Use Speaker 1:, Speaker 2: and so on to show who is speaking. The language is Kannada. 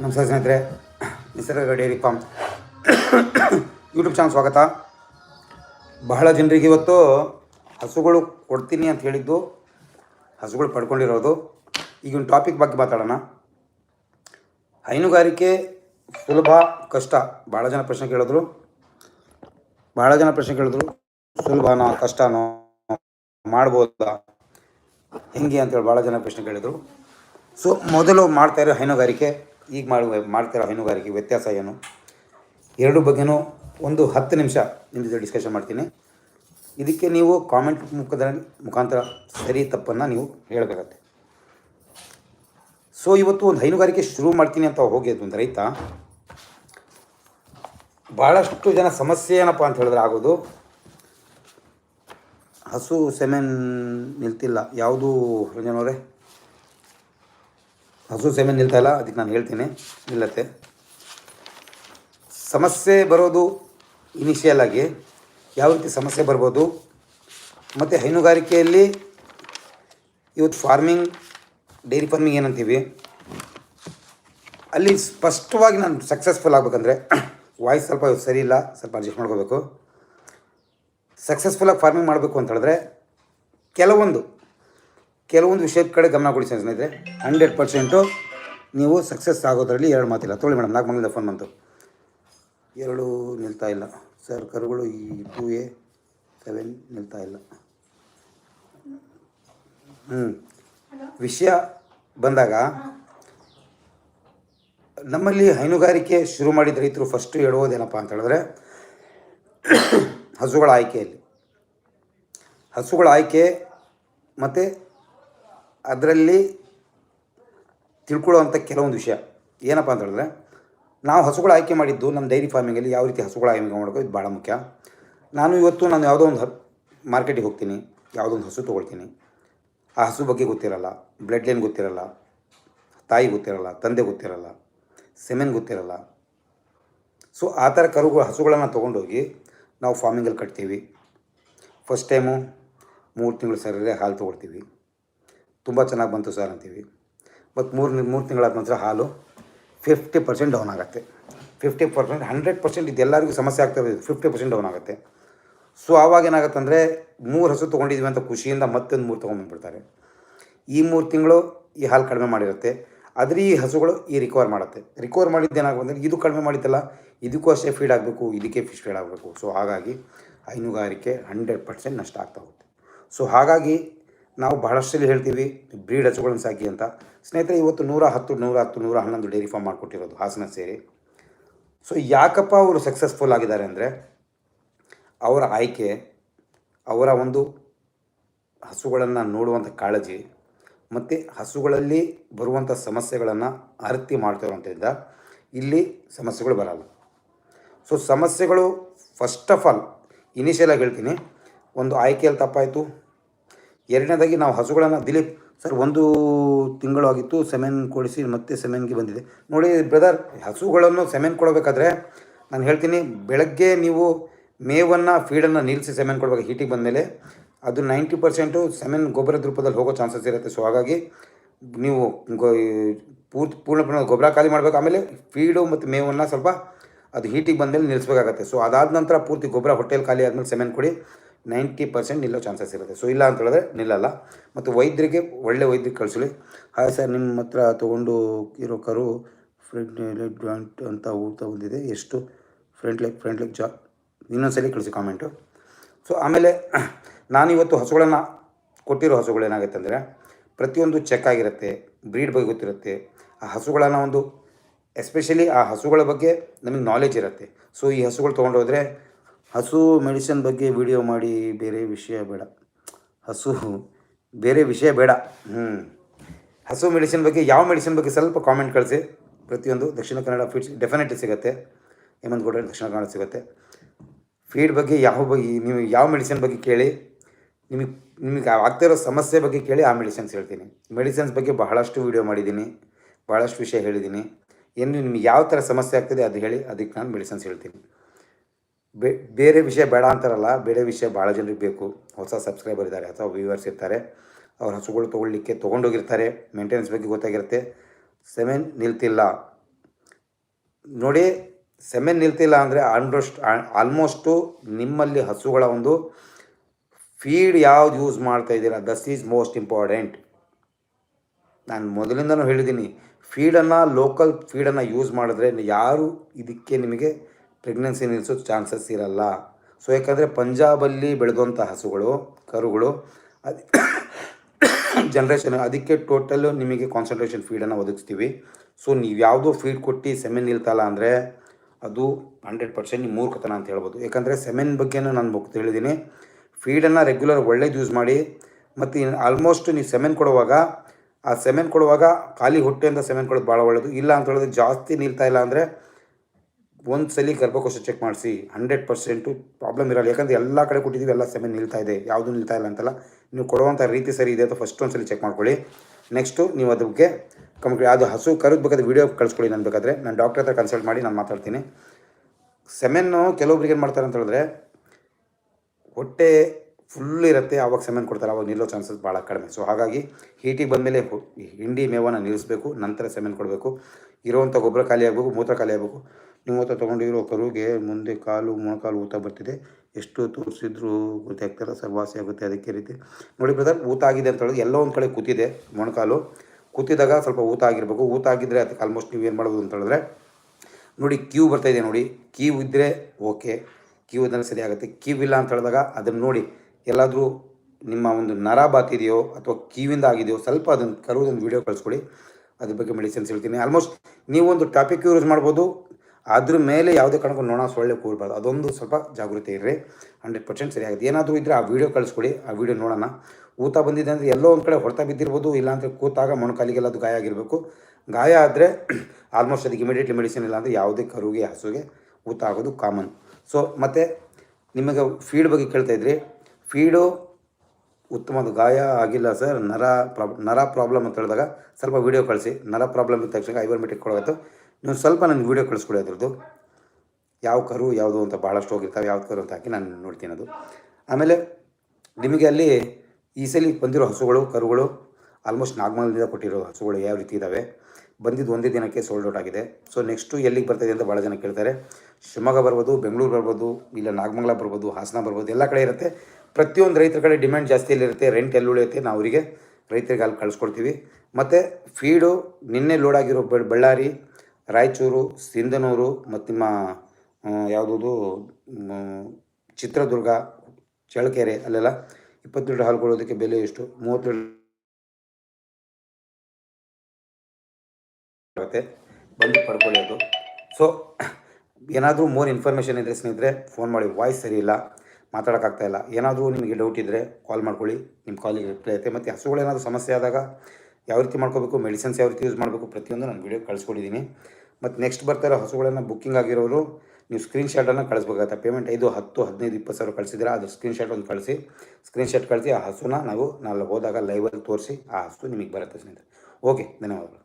Speaker 1: ನಮಸ್ಕಾರ ಸ್ನೇಹಿತರೆ Nisarga dairy farm YouTube channel ಸ್ವಾಗತ. ಬಹಳ ಜನರಿಗೆ ಇವತ್ತು ಹಸುಗಳು ಕೊಡ್ತೀನಿ ಅಂತ ಹೇಳಿದ್ದು, ಹಸುಗಳು ಪಡ್ಕೊಂಡಿರೋದು. ಈಗಿನ ಟಾಪಿಕ್ ಬಗ್ಗೆ ಮಾತಾಡೋಣ. ಹೈನುಗಾರಿಕೆ ಸುಲಭ, ಕಷ್ಟ? ಭಾಳ ಜನ ಪ್ರಶ್ನೆ ಕೇಳಿದ್ರು. ಭಾಳ ಜನ ಪ್ರಶ್ನೆ ಕೇಳಿದ್ರು, ಸುಲಭನೋ ಕಷ್ಟನೋ ಮಾಡ್ಬೋದಾ? ಹೆಂಗೆ ಅಂತೇಳಿ ಭಾಳ ಜನ ಪ್ರಶ್ನೆ ಕೇಳಿದರು. ಸೊ ಮೊದಲು ಮಾಡ್ತಾ ಇರೋ ಹೈನುಗಾರಿಕೆ ಈಗ ಮಾಡುವ, ಮಾಡ್ತಿರೋ ಹೈನುಗಾರಿಕೆ ವ್ಯತ್ಯಾಸ ಏನು? ಎರಡು ಬಗ್ಗೆನೂ ಒಂದು ಹತ್ತು ನಿಮಿಷ ನಿಮ್ಮ ಜೊತೆ ಡಿಸ್ಕಷನ್ ಮಾಡ್ತೀನಿ. ಇದಕ್ಕೆ ನೀವು ಕಾಮೆಂಟ್ ಮುಖದ ಮುಖಾಂತರ ಸರಿ ತಪ್ಪನ್ನು ನೀವು ಹೇಳಬೇಕಾಗತ್ತೆ. ಸೊ ಇವತ್ತು ಒಂದು ಹೈನುಗಾರಿಕೆ ಶುರು ಮಾಡ್ತೀನಿ ಅಂತ ಹೋಗಿದ್ದು ಒಂದು ರೈತ. ಭಾಳಷ್ಟು ಜನ ಸಮಸ್ಯೆ ಏನಪ್ಪ ಅಂತ ಹೇಳಿದ್ರೆ ಆಗೋದು, ಹಸು, ಸೆಮೆನ್ ನಿಲ್ತಿಲ್ಲ. ಯಾವುದು ರಂಜನವರೇ ಹಸು ಸೇಮೆ ನಿಲ್ತಾ ಇಲ್ಲ, ಅದಕ್ಕೆ ನಾನು ಹೇಳ್ತೀನಿ, ನಿಲ್ಲತ್ತೆ. ಸಮಸ್ಯೆ ಬರೋದು ಇನಿಷಿಯಲ್ ಆಗಿ, ಯಾವ ರೀತಿ ಸಮಸ್ಯೆ ಬರ್ಬೋದು, ಮತ್ತು ಹೈನುಗಾರಿಕೆಯಲ್ಲಿ ಇವತ್ತು ಫಾರ್ಮಿಂಗ್ ಡೈರಿ ಫಾರ್ಮಿಂಗ್ ಏನಂತೀವಿ, ಅಲ್ಲಿ ಸ್ಪಷ್ಟವಾಗಿ ನಾನು ಸಕ್ಸಸ್ಫುಲ್ ಆಗಬೇಕಂದ್ರೆ ವಾಯ್ಸ್ ಸ್ವಲ್ಪ ಸರಿ ಇಲ್ಲ, ಸ್ವಲ್ಪ ಅಡ್ಜಸ್ಟ್ ಮಾಡ್ಕೋಬೇಕು. ಸಕ್ಸಸ್ಫುಲ್ಲಾಗಿ ಫಾರ್ಮಿಂಗ್ ಮಾಡಬೇಕು ಅಂತ ಹೇಳಿದ್ರೆ, ಕೆಲವೊಂದು ಕೆಲವೊಂದು ವಿಷಯದ ಕಡೆ ಗಮನ ಕೊಡಿ ಸ್ನೇಹಿತರೆ. ಹಂಡ್ರೆಡ್ ಪರ್ಸೆಂಟು ನೀವು ಸಕ್ಸಸ್ ಆಗೋದ್ರಲ್ಲಿ ಎರಡು ಮಾತಿಲ್ಲ. ತೊಗೊಳ್ಳಿ ಮೇಡಮ್, ನಾಲ್ಕು ಮಂದಿದ ಫೋನ್ ಬಂತು. ಎರಡು ನಿಲ್ತಾ ಇಲ್ಲ. ಸರ್, ಕರುಗಳು ಈ ಟೂ ಎ ಸೆವೆನ್ ನಿಲ್ತಾ ಇಲ್ಲ. ಹ್ಞೂ ವಿಷಯ ಬಂದಾಗ ನಮ್ಮಲ್ಲಿ ಹೈನುಗಾರಿಕೆ ಶುರು ಮಾಡಿದ ರೈತರು ಫಸ್ಟು ಹೇಳುವುದೇನಪ್ಪ ಅಂತ ಹೇಳಿದ್ರೆ ಹಸುಗಳ ಆಯ್ಕೆಯಲ್ಲಿ. ಹಸುಗಳ ಆಯ್ಕೆ ಮತ್ತು ಅದರಲ್ಲಿ ತಿಳ್ಕೊಳ್ಳೋವಂಥ ಕೆಲವೊಂದು ವಿಷಯ. ಏನಪ್ಪ ಅಂತ ಹೇಳಿದ್ರೆ, ನಾವು ಹಸುಗಳ ಆಯ್ಕೆ ಮಾಡಿದ್ದು ನಮ್ಮ ಡೈರಿ ಫಾರ್ಮಿಂಗಲ್ಲಿ ಯಾವ ರೀತಿ ಹಸುಗಳ ಆಯ್ಕೆ ಮಾಡಬೇಕು ಇದು ಭಾಳ ಮುಖ್ಯ. ನಾನು ಇವತ್ತು ನಾನು ಯಾವುದೋ ಒಂದು ಮಾರ್ಕೆಟಿಗೆ ಹೋಗ್ತೀನಿ, ಯಾವುದೋ ಒಂದು ಹಸು ತೊಗೊಳ್ತೀನಿ. ಆ ಹಸು ಬಗ್ಗೆ ಗೊತ್ತಿರಲ್ಲ ಬ್ಲಡ್ ಲೈನ್ ಗೊತ್ತಿರಲ್ಲ, ತಾಯಿ ಗೊತ್ತಿರಲ್ಲ, ತಂದೆ ಗೊತ್ತಿರಲ್ಲ ಸೆಮೆನ್ ಗೊತ್ತಿರಲ್ಲ. ಸೊ ಆ ಥರ ಕರುಗಳು, ಹಸುಗಳನ್ನು ತೊಗೊಂಡೋಗಿ ನಾವು ಫಾರ್ಮಿಂಗಲ್ಲಿ ಕಟ್ತೀವಿ. ಫಸ್ಟ್ ಟೈಮು ಮೂರು ತಿಂಗಳು ಸರಿಯಾಗಿ ಹಾಲು ತೊಗೊಳ್ತೀವಿ. ತುಂಬ ಚೆನ್ನಾಗಿ ಬಂತು ಸರ್ ಅಂತೀವಿ. ಮತ್ತು ಮೂರು ಮೂರು ತಿಂಗಳಾದ ನಂತರ ಹಾಲು ಫಿಫ್ಟಿ ಪರ್ಸೆಂಟ್ ಡೌನ್ ಆಗುತ್ತೆ. ಫಿಫ್ಟಿ ಪರ್ಸೆಂಟ್ ಹಂಡ್ರೆಡ್ ಪರ್ಸೆಂಟ್ ಇದು ಎಲ್ಲರಿಗೂ ಸಮಸ್ಯೆ ಆಗ್ತದೆ ಫಿಫ್ಟಿ ಪರ್ಸೆಂಟ್ ಡೌನ್ ಆಗುತ್ತೆ. ಸೊ ಆವಾಗ ಏನಾಗುತ್ತೆ ಅಂದರೆ ಮೂರು ಹಸು ತೊಗೊಂಡಿದ್ವಿ ಅಂತ ಖುಷಿಯಿಂದ ಮತ್ತೊಂದು ಮೂರು ತೊಗೊಂಡ್ಬಿಡ್ತಾರೆ ಈ ಮೂರು ತಿಂಗಳು ಈ ಹಾಲು ಕಡಿಮೆ ಮಾಡಿರುತ್ತೆ. ಆದರೆ ಈ ಹಸುಗಳು ಈ ರಿಕವರ್ ಮಾಡುತ್ತೆ. ರಿಕವರ್ ಮಾಡಿದ್ದೇನಾಗುತ್ತೆ ಇದು ಕಡಿಮೆ ಮಾಡಿದ್ದಲ್ಲ, ಇದಕ್ಕೂ ಅಷ್ಟೇ ಫೀಡ್ ಆಗಬೇಕು, ಇದಕ್ಕೆ ಫಿಶ್ ಫೀಡ್ ಆಗಬೇಕು. ಸೊ ಹಾಗಾಗಿ ಹೈನುಗಾರಿಕೆ ಹಂಡ್ರೆಡ್ ಪರ್ಸೆಂಟ್ ನಷ್ಟ ಆಗ್ತಾ ಹೋಗುತ್ತೆ. ಸೊ ಹಾಗಾಗಿ ನಾವು ಬಹಳಷ್ಟಲ್ಲಿ ಹೇಳ್ತೀವಿ, ಬ್ರೀಡ್ ಹಸುಗಳನ್ನು ಸಾಕಿ ಅಂತ. ಸ್ನೇಹಿತರೆ, ಇವತ್ತು ನೂರ ಹತ್ತು ನೂರ ಹತ್ತು, ನೂರ ಹನ್ನೊಂದು ಡೈರಿ ಫಾರ್ಮ್ ಮಾಡಿಕೊಟ್ಟಿರೋದು ಹಾಸನ ಸೇರಿ. ಸೊ ಯಾಕಪ್ಪ ಅವರು ಸಕ್ಸಸ್ಫುಲ್ ಆಗಿದ್ದಾರೆ ಅಂದರೆ, ಅವರ ಆಯ್ಕೆ, ಅವರ ಒಂದು ಹಸುಗಳನ್ನು ನೋಡುವಂಥ ಕಾಳಜಿ, ಮತ್ತು ಹಸುಗಳಲ್ಲಿ ಬರುವಂಥ ಸಮಸ್ಯೆಗಳನ್ನು ಅರ್ತಿ ಮಾಡ್ತಿರೋಂಥದ್ರಿಂದ ಇಲ್ಲಿ ಸಮಸ್ಯೆಗಳು ಬರಲ್ಲ. ಸೊ ಸಮಸ್ಯೆಗಳು ಫಸ್ಟ್ ಆಫ್ ಆಲ್ ಇನಿಷಿಯಲಾಗಿ ಹೇಳ್ತೀನಿ. ಒಂದು ಆಯ್ಕೆಯಲ್ಲಿ ತಪ್ಪಾಯಿತು ಎರಡನೇದಾಗಿ ನಾವು ಹಸುಗಳನ್ನು ದಿಲೀಪ್, ಸರ್ ಒಂದು ತಿಂಗಳು ಆಗಿತ್ತು, ಸೆಮೆನ್ ಕೊಡಿಸಿ ಮತ್ತೆ ಸೆಮೆನ್ಗೆ ಬಂದಿದೆ. ನೋಡಿ ಬ್ರದರ್, ಹಸುಗಳನ್ನು ಸೆಮೆನ್ ಕೊಡಬೇಕಾದ್ರೆ ನಾನು ಹೇಳ್ತೀನಿ, ಬೆಳಗ್ಗೆ ನೀವು ಮೇವನ್ನು, ಫೀಡನ್ನು ನಿಲ್ಲಿಸಿ ಸೆಮೆನ್ ಕೊಡಬೇಕು ಹೀಟಿಗೆ ಬಂದಮೇಲೆ ಅದು ನೈಂಟಿ ಪರ್ಸೆಂಟು ಸೆಮೆನ್ ಗೊಬ್ಬರದ ರೂಪದಲ್ಲಿ ಹೋಗೋ ಚಾನ್ಸಸ್ ಇರುತ್ತೆ. ಸೊ ಹಾಗಾಗಿ ನೀವು ಪೂರ್ತಿ ಪೂರ್ಣ ಪ್ರಮಾಣದ ಗೊಬ್ಬರ ಖಾಲಿ ಮಾಡಬೇಕು. ಆಮೇಲೆ ಫೀಡು ಮತ್ತು ಮೇವನ್ನು ಸ್ವಲ್ಪ ಅದು ಹೀಟಿಗೆ ಬಂದಮೇಲೆ ನಿಲ್ಲಿಸ್ಬೇಕಾಗತ್ತೆ. ಸೊ ಅದಾದ ನಂತರ ಪೂರ್ತಿ ಗೊಬ್ಬರ ಹೊಟ್ಟೆಯಲ್ಲಿ ಖಾಲಿ ಆದಮೇಲೆ ಸೆಮೆನ್ ಕೊಡಿ. ನೈಂಟಿ ಪರ್ಸೆಂಟ್ ನಿಲ್ಲೋ ಚಾನ್ಸಸ್ ಇರುತ್ತೆ. ಸೊ ಇಲ್ಲ ಅಂತ ಹೇಳಿದ್ರೆ ನಿಲ್ಲಲ್ಲ. ಮತ್ತು ವೈದ್ಯರಿಗೆ ಒಳ್ಳೆ ವೈದ್ಯರಿಗೆ ಕಳಿಸಲಿ ಹಾಗೆ ಸರ್, ನಿಮ್ಮ ಹತ್ರ ತೊಗೊಂಡು ಇರೋ ಕರು ಫ್ರಂಟ್ ಅಂತ ಊತ ಬಂದಿದೆ. ಎಷ್ಟು? ಫ್ರಂಟ್ ಲೈಕ್ ಫ್ರಂಟ್ ಲೈಕ್ ಜಾ ಇನ್ನೊಂದ್ಸಲಿ ಕಳಿಸಿ ಕಾಮೆಂಟು ಸೊ ಆಮೇಲೆ ನಾನಿವತ್ತು ಹಸುಗಳನ್ನು ಕೊಟ್ಟಿರೋ ಹಸುಗಳು ಏನಾಗುತ್ತೆ ಅಂದರೆ, ಪ್ರತಿಯೊಂದು ಚೆಕ್ ಆಗಿರುತ್ತೆ ಬ್ರೀಡ್ ಬಗ್ಗೆ ಗೊತ್ತಿರುತ್ತೆ. ಆ ಹಸುಗಳನ್ನು ಒಂದು ಎಸ್ಪೆಷಲಿ ಆ ಹಸುಗಳ ಬಗ್ಗೆ ನಮಗೆ ನಾಲೆಜ್ ಇರುತ್ತೆ. ಸೊ ಈ ಹಸುಗಳು ತೊಗೊಂಡೋದ್ರೆ ಹಸು ಮೆಡಿಸಿನ್ ಬಗ್ಗೆ ವಿಡಿಯೋ ಮಾಡಿ, ಬೇರೆ ವಿಷಯ ಬೇಡ. ಹಸು, ಬೇರೆ ವಿಷಯ ಬೇಡ. ಹ್ಞೂ ಹಸು ಮೆಡಿಸಿನ್ ಬಗ್ಗೆ, ಯಾವ ಮೆಡಿಸಿನ್ ಬಗ್ಗೆ ಸ್ವಲ್ಪ ಕಾಮೆಂಟ್ ಕಳಿಸಿ. ಪ್ರತಿಯೊಂದು ದಕ್ಷಿಣ ಕನ್ನಡ ಫೀಡ್ಸ್ ಡೆಫಿನೆಟ್ಲಿ ಸಿಗುತ್ತೆ. ಹೇಮಂತ್ ಗೌಡ ದಕ್ಷಿಣ ಕನ್ನಡ ಸಿಗುತ್ತೆ. ಫೀಡ್ ಬಗ್ಗೆ ಯಾವ ಬಗ್ಗೆ, ನೀವು ಯಾವ ಮೆಡಿಸಿನ್ ಬಗ್ಗೆ ಕೇಳಿ, ನಿಮಗೆ ನಿಮಗೆ ಆಗ್ತಿರೋ ಸಮಸ್ಯೆ ಬಗ್ಗೆ ಕೇಳಿ ಆ ಮೆಡಿಸಿನ್ಸ್ ಹೇಳ್ತೀನಿ. ಮೆಡಿಸಿನ್ಸ್ ಬಗ್ಗೆ ಬಹಳಷ್ಟು ವೀಡಿಯೋ ಮಾಡಿದ್ದೀನಿ ಭಾಳಷ್ಟು ವಿಷಯ ಹೇಳಿದ್ದೀನಿ. ಏನು ನಿಮಗೆ ಯಾವ ಥರ ಸಮಸ್ಯೆ ಆಗ್ತದೆ ಅದು ಹೇಳಿ, ಅದಕ್ಕೆ ನಾನು ಮೆಡಿಸಿನ್ಸ್ ಹೇಳ್ತೀನಿ. ಬೇರೆ ವಿಷಯ ಬೇಡ ಅಂತಾರಲ್ಲ, ಬೇರೆ ವಿಷಯ ಭಾಳ ಜನರಿಗೆ ಬೇಕು. ಹೊಸ ಸಬ್ಸ್ಕ್ರೈಬರ್ ಇದ್ದಾರೆ ಅಥವಾ ವ್ಯೂವರ್ಸ್ ಇರ್ತಾರೆ. ಅವ್ರ ಹಸುಗಳು ತೊಗೊಳ್ಲಿಕ್ಕೆ ತೊಗೊಂಡೋಗಿರ್ತಾರೆ ಮೇಂಟೆನೆನ್ಸ್ ಬಗ್ಗೆ ಗೊತ್ತಾಗಿರುತ್ತೆ. ಸೆಮೆನ್ ನಿಲ್ತಿಲ್ಲ. ನೋಡಿ ಸೆಮೆನ್ ನಿಲ್ತಿಲ್ಲ ಅಂದರೆ ಆಲ್ಮೋಸ್ಟ್ ಆಲ್ಮೋಸ್ಟು ನಿಮ್ಮಲ್ಲಿ ಹಸುಗಳ ಒಂದು ಫೀಡ್ ಯಾವ್ದು ಯೂಸ್ ಮಾಡ್ತಾ ಇದ್ದೀರಾ? ದಸ್ ಈಸ್ ಮೋಸ್ಟ್ ಇಂಪಾರ್ಟೆಂಟ್ ನಾನು ಮೊದಲಿಂದನೂ ಹೇಳಿದ್ದೀನಿ ಫೀಡನ್ನು ಲೋಕಲ್ ಫೀಡನ್ನು ಯೂಸ್ ಮಾಡಿದ್ರೆ ಯಾರು ಇದಕ್ಕೆ ನಿಮಗೆ ಪ್ರೆಗ್ನೆನ್ಸಿ ನಿಲ್ಲಿಸೋ ಚಾನ್ಸಸ್ ಇರಲ್ಲ. ಸೊ ಯಾಕಂದರೆ ಪಂಜಾಬಲ್ಲಿ ಬೆಳೆದಂಥ ಹಸುಗಳು, ಕರುಗಳು, ಅದು ಜನ್ರೇಷನ್ ಅದಕ್ಕೆ ಟೋಟಲ್ ನಿಮಗೆ ಕಾನ್ಸಂಟ್ರೇಷನ್ ಫೀಡನ್ನು ಒದಗಿಸ್ತೀವಿ. ಸೊ ನೀವು ಯಾವುದೋ ಫೀಡ್ ಕೊಟ್ಟು ಸೆಮೆನ್ ನಿಲ್ತಲ್ಲ ಅಂದರೆ ಅದು ಹಂಡ್ರೆಡ್ ಪರ್ಸೆಂಟ್ ನೀವು ಮೂರ್ಖತನ ಅಂತ ಹೇಳ್ಬೋದು. ಯಾಕಂದರೆ ಸೆಮೆನ್ ಬಗ್ಗೆನೂ ನಾನು ಬುಕ್ ಹೇಳಿದ್ದೀನಿ ಫೀಡನ್ನು ರೆಗ್ಯುಲರ್ ಒಳ್ಳೇದು ಯೂಸ್ ಮಾಡಿ, ಮತ್ತು ಆಲ್ಮೋಸ್ಟ್ ನೀವು ಸೆಮೆನ್ ಕೊಡುವಾಗ, ಆ ಸೆಮೆನ್ ಕೊಡುವಾಗ ಖಾಲಿ ಹೊಟ್ಟೆಯಿಂದ ಸೆಮೆನ್ ಕೊಡೋದು ಭಾಳ ಒಳ್ಳೆಯದು ಇಲ್ಲ ಅಂತ ಹೇಳಿದ್ರೆ ಜಾಸ್ತಿ ನಿಲ್ತಾ ಇಲ್ಲ ಅಂದರೆ ಒಂದು ಸಲ ಗರ್ಭಕೋಶ ಚೆಕ್ ಮಾಡಿಸಿ ಹಂಡ್ರೆಡ್ ಪರ್ಸೆಂಟು ಪ್ರಾಬ್ಲಮ್ ಇರಲ್ಲ. ಯಾಕಂದರೆ ಎಲ್ಲ ಕಡೆ ಕೊಟ್ಟಿದ್ದೀವಿ, ಎಲ್ಲ ಸೆಮೆನ್ ನಿಲ್ತಾ ಇದೆ. ಯಾವುದು ನಿಲ್ತಾ ಇಲ್ಲ ಅಂತಲ್ಲ. ನೀವು ಕೊಡುವಂಥ ರೀತಿ ಸರಿ ಇದೆ ಅಂತ ಫಸ್ಟ್ ಒಂದು ಚೆಕ್ ಮಾಡ್ಕೊಳ್ಳಿ. ನೆಕ್ಸ್ಟು ನೀವು ಅದಕ್ಕೆ ಬಗ್ಗೆ ಕಂಪ್ಲೀಟ್ ಅದು ಹಸು ಕರೆದು ಬೇಕಾದ್ರೆ ವೀಡಿಯೋ ಕಳಿಸ್ಕೊಳ್ಳಿ ನಾನು ಬೇಕಾದರೆ. ನಾನು ಡಾಕ್ಟರ್ ಹತ್ರ ಕನ್ಸಲ್ಟ್ ಮಾಡಿ ನಾನು ಮಾತಾಡ್ತೀನಿ. ಸೆಮೆನ್ನು ಕೆಲವೊಬ್ರಿಗೆ ಏನು ಮಾಡ್ತಾರೆ ಅಂತ ಹೇಳಿದ್ರೆ, ಹೊಟ್ಟೆ ಫುಲ್ ಇರುತ್ತೆ ಆವಾಗ ಸೆಮೆನ್ ಕೊಡ್ತಾರೆ. ಆವಾಗ ನಿಲ್ಲೋ ಚಾನ್ಸಸ್ ಭಾಳ ಕಡಿಮೆ. ಸೊ ಹಾಗಾಗಿ ಹೀಟಿಗೆ ಬಂದಮೇಲೆ ಹಿಂಡಿ ಮೇವನ್ನು ನಿಲ್ಲಿಸಬೇಕು ನಂತರ ಸೆಮೆನ್ ಕೊಡಬೇಕು. ಇರುವಂಥ ಗೊಬ್ಬರ ಖಾಲಿ ಆಗಬೇಕು, ಮೂತ್ರ ಖಾಲಿ ಆಗಬೇಕು. ಮೂತ್ರ ತೊಗೊಂಡಿರೋ ಕರುಗೆ ಮುಂದೆ ಕಾಲು, ಮೊಣಕಾಲು ಊತ ಬರ್ತಿದೆ. ಎಷ್ಟು ತೋರಿಸಿದ್ರು ಗೊತ್ತಾಗ್ತಾರ ಸರ್, ವಾಸಿ ಆಗುತ್ತೆ ಅದಕ್ಕೆ ರೀತಿ. ನೋಡಿ ಬ್ರದರ್ ಊತ ಆಗಿದೆ ಅಂತ ಹೇಳಿದ್ರೆ ಎಲ್ಲೋ ಒಂದು ಕಡೆ ಕೂತಿದೆ, ಮೊಣಕಾಲು. ಕೂತಿದಾಗ ಸ್ವಲ್ಪ ಊತ ಆಗಿರಬೇಕು. ಊತ ಆಗಿದ್ದರೆ ಅದಕ್ಕೆ ಆಲ್ಮೋಸ್ಟ್ ನೀವು ಏನು ಮಾಡ್ಬೋದು ಅಂತ ಹೇಳಿದ್ರೆ, ನೋಡಿ ಕ್ಯೂ ಬರ್ತಾಯಿದೆ ನೋಡಿ. ಕ್ಯೂ ಇದ್ದರೆ ಓಕೆ. ಕ್ಯೂ ಇದ್ದರೆ ಸರಿ ಆಗುತ್ತೆ. ಕ್ಯೂ ಇಲ್ಲ ಅಂತ ಹೇಳಿದಾಗ ಅದನ್ನು ನೋಡಿ. ಎಲ್ಲಾದರೂ ನಿಮ್ಮ ಒಂದು ನರ ಬಾತಿದೆಯೋ ಅಥವಾ ಕ್ಯೂವಿಂದ ಆಗಿದೆಯೋ ಸ್ವಲ್ಪ ಅದನ್ನು ಕರುವುದೊಂದು ವೀಡಿಯೋ ಕಳಿಸ್ಕೊಡಿ. ಅದ್ರ ಬಗ್ಗೆ ಮೆಡಿಸಿನ್ಸ್ ಹೇಳ್ತೀನಿ. ಆಲ್ಮೋಸ್ಟ್ ನೀವೊಂದು ಟಾಪಿಕ್ ಯೂಸ್ ಮಾಡ್ಬೋದು. ಅದ್ರ ಮೇಲೆ ಯಾವುದೇ ಕಾರಣಕ್ಕೂ ನೋಣ, ಸೊಳ್ಳೆ ಕೂರಬಾರ್ದು. ಅದೊಂದು ಸ್ವಲ್ಪ ಜಾಗೃತಿ ಇರ್ರಿ. ಹಂಡ್ರೆಡ್ ಪರ್ಸೆಂಟ್ ಸರಿ ಆಗುತ್ತೆ ಏನಾದರೂ ಇದ್ದರೆ ಆ ವೀಡಿಯೋ ಕಳಿಸ್ಕೊಡಿ. ಆ ವೀಡಿಯೋ ನೋಡೋಣ. ಊತ ಬಂದಿದೆ ಅಂದರೆ ಎಲ್ಲೋ ಒಂದು ಕಡೆ ಹೊಡೆತ ಬಿದ್ದಿರ್ಬೋದು, ಇಲ್ಲಾಂದರೆ ಕೂತಾಗ ಮೊಣಕಾಲಿಗೆಲ್ಲ ಅದು ಗಾಯ ಆಗಿರಬೇಕು. ಗಾಯ ಆದರೆ ಆಲ್ಮೋಸ್ಟ್ ಅದಕ್ಕೆ ಇಮಿಡಿಯೇಟ್ಲಿ ಮೆಡಿಸಿನ್ ಇಲ್ಲ ಅಂದರೆ ಯಾವುದೇ ಕರುಗೆ, ಹಸುಗೆ ಊತ ಆಗೋದು ಕಾಮನ್ ಸೊ ಮತ್ತು ನಿಮಗೆ ಫೀಡ್ ಬಗ್ಗೆ ಕೇಳ್ತಾ ಇದ್ರಿ. ಫೀಡು ಉತ್ತಮವಾದ ಗಾಯ ಆಗಿಲ್ಲ ಸರ್ ನರ ಪ್ರಾಬ್ ನರ ಪ್ರಾಬ್ಲಮ್ ಅಂತ ಹೇಳಿದಾಗ ಸ್ವಲ್ಪ ವೀಡಿಯೋ ಕಳಿಸಿ. ನರ ಪ್ರಾಬ್ಲಮ್ ಇದ್ದ ತಕ್ಷಣ ಐವರ್ಮೆಟಿಕ್ ಕೊಡೋದು ನೀವು ಸ್ವಲ್ಪ ನನಗೆ ವೀಡಿಯೋ ಕಳಿಸ್ಕೊಡಿ ಅದ್ರದ್ದು. ಯಾವ ಕರು, ಯಾವುದು ಅಂತ ಭಾಳಷ್ಟು ಹೋಗಿರ್ತಾವೆ, ಯಾವ್ದು ಕರು ಅಂತ ಹಾಕಿ ನಾನು ನೋಡ್ತೀನಿ ಅದು. ಆಮೇಲೆ ನಿಮಗೆ ಅಲ್ಲಿ ಈ ಸಲ ಬಂದಿರೋ ಹಸುಗಳು, ಕರುಗಳು ಆಲ್ಮೋಸ್ಟ್ ನಾಗಮಂಗಲದಿಂದ ಕೊಟ್ಟಿರೋ ಹಸುಗಳು ಯಾವ ರೀತಿ ಇದ್ದಾವೆ ಬಂದಿದ್ದು ಒಂದೇ ದಿನಕ್ಕೆ ಸೋಲ್ಡ್ ಔಟ್ ಆಗಿದೆ. ಸೊ ನೆಕ್ಸ್ಟು ಎಲ್ಲಿಗೆ ಬರ್ತಾಯಿದೆ ಅಂತ ಭಾಳ ಜನ ಕೇಳ್ತಾರೆ. ಶಿವಮೊಗ್ಗ ಬರ್ಬೋದು, ಬೆಂಗಳೂರು ಬರ್ಬೋದು, ಇಲ್ಲ ನಾಗಮಂಗಲ ಬರ್ಬೋದು, ಹಾಸನ ಬರ್ಬೋದು, ಎಲ್ಲ ಕಡೆ ಇರುತ್ತೆ. ಪ್ರತಿಯೊಂದು ರೈತರ ಕಡೆ ಡಿಮ್ಯಾಂಡ್ ಜಾಸ್ತಿ ಎಲ್ಲಿರುತ್ತೆ ರೆಂಟ್ ಎಲ್ಲಿ ಉಳಿಯುತ್ತೆ ನಾವು ಅವರಿಗೆ ರೈತರಿಗೆ ಅಲ್ಲಿ ಕಳಿಸ್ಕೊಡ್ತೀವಿ. ಮತ್ತು ಫೀಡು ನಿನ್ನೆ ಲೋಡ್ ಆಗಿರೋ ಬೆಳ್- ಬಳ್ಳಾರಿ ರಾಯಚೂರು, ಸಿಂಧನೂರು ಮತ್ತು ನಿಮ್ಮ ಯಾವುದದು ಚಿತ್ರದುರ್ಗ, ಚಳ್ಳಕೆರೆ ಅಲ್ಲೆಲ್ಲ ಇಪ್ಪತ್ತು ಲೀಟರ್ ಹಾಲು ಕೊಡೋದಕ್ಕೆ ಬೆಲೆ ಎಷ್ಟು? ಮೂವತ್ತು ಲೀಟರ್ ಬಂದು ಪಡ್ಕೊಳ್ಳೋದು. ಸೊ ಏನಾದರೂ ಮೋರ್ ಇನ್ಫಾರ್ಮೇಷನ್ ಇದ್ದರೆ ಸ್ನೇಹಿತರೆ ಫೋನ್ ಮಾಡಿ. ವಾಯ್ಸ್ ಸರಿ ಇಲ್ಲ ಮಾತಾಡೋಕ್ಕಾಗ್ತಾಯಿಲ್ಲ ಏನಾದರೂ ನಿಮಗೆ ಡೌಟ್ ಇದ್ದರೆ ಕಾಲ್ ಮಾಡ್ಕೊಳ್ಳಿ. ನಿಮ್ಮ ಕಾಲಿಗೆ ರಿಪ್ಲೈ ಐತೆ ಮತ್ತು ಹಸುಗಳೇನಾದರೂ ಸಮಸ್ಯೆ ಆದಾಗ ಯಾವ ರೀತಿ ಮಾಡ್ಕೋಬೇಕು, ಮೆಡಿಸಿನ್ಸ್ ಯಾವ ರೀತಿ ಯೂಸ್ ಮಾಡಬೇಕು ಪ್ರತಿಯೊಂದು ನಾನು ವೀಡಿಯೋ ಕಳಿಸ್ಕೊಟ್ಟಿದ್ದೀನಿ ಮತ್ತು ನೆಕ್ಸ್ಟ್ ಬರ್ತಾರೋ ಹಸುಗಳನ್ನು ಬುಕ್ಕಿಂಗ್ ಆಗಿರೋರು, ನೀವು ಸ್ಕ್ರೀನ್ ಶಾಟನ್ನು ಕಳಿಸ್ಬೇಕಾಗತ್ತೆ. ಪೇಮೆಂಟ್ ಐದು, ಹತ್ತು, ಹದಿನೈದು, ಇಪ್ಪತ್ತು ಸಾವಿರ ಕಳಿಸಿದ್ರೆ ಅದು ಸ್ಕ್ರೀನ್ ಶಾಟ್ ಒಂದು ಕಳಿಸಿ. ಸ್ಕ್ರೀನ್ ಶಾಟ್ ಕಳಿಸಿ ಆ ಹಸುನ ನಾವು ನಾಳೆ ಹೋದಾಗ ಲೈವಲ್ಲಿ ತೋರಿಸಿ, ಆ ಹಸು ನಿಮಗೆ ಬರುತ್ತೆ ಸ್ನೇಹಿತರೆ. ಓಕೆ ಧನ್ಯವಾದಗಳು.